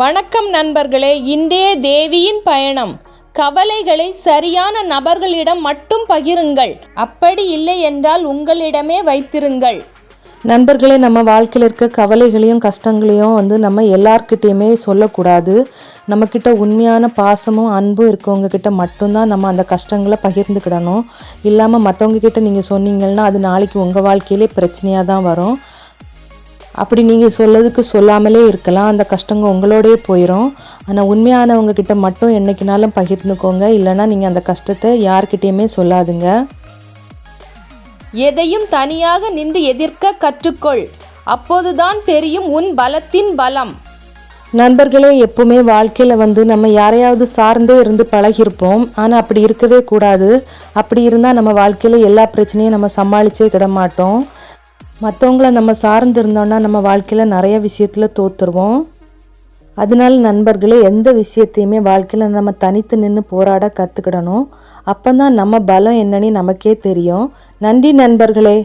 வணக்கம் நண்பர்களே இன்றைய தேவியின் பயணம். கவலைகளை சரியான நபர்களிடம் மட்டும் பகிருங்கள். அப்படி இல்லை என்றால் உங்களிடமே வைத்திருங்கள். நண்பர்களே நம்ம வாழ்க்கையில் இருக்க கவலைகளையும் கஷ்டங்களையும் வந்து நம்ம எல்லார்கிட்டேயுமே சொல்லக்கூடாது. நம்மக்கிட்ட உண்மையான பாசமும் அன்பும் இருக்கவங்க கிட்ட மட்டும்தான் நம்ம அந்த கஷ்டங்களை பகிர்ந்துக்கிடணும். இல்லாமல் மற்றவங்க கிட்ட நீங்கள் சொன்னீங்கன்னா அது நாளைக்கு உங்கள் வாழ்க்கையிலே பிரச்சனையாக தான் வரும். அப்படி நீங்கள் சொல்லதுக்கு சொல்லாமலே இருக்கலாம். அந்த கஷ்டங்க உங்களோடயே போயிடும் ஆனால் உண்மையானவங்க கிட்ட மட்டும் என்னைக்குனாலும் பகிர்ந்துக்கோங்க. இல்லைன்னா நீங்கள் அந்த கஷ்டத்தை யார்கிட்டயுமே சொல்லாதுங்க. எதையும் தனியாக நின்று எதிர்க்க கற்றுக்கொள். அப்போதுதான் தெரியும் உன் பலத்தின் பலம். நண்பர்களே எப்பவுமே வாழ்க்கையில் வந்து நம்ம யாரையாவது சார்ந்தே இருந்து பழகியிருப்போம். ஆனால் அப்படி இருக்கவே கூடாது. அப்படி இருந்தால் நம்ம வாழ்க்கையில் எல்லா பிரச்சனையும் நம்ம சமாளிச்சே கிட மாட்டோம் மற்றவங்கள நம்ம சார்ந்து இருந்தோம்னா நம்ம வாழ்க்கையில் நிறைய விஷயத்தில் தோத்துருவோம். அதனால நண்பர்களே எந்த விஷயத்தையுமே வாழ்க்கையில் நம்ம தனித்து நின்று போராட கற்றுக்கிடணும் அப்போ தான் நம்ம பலம் என்னன்னு நமக்கே தெரியும். நன்றி நண்பர்களே.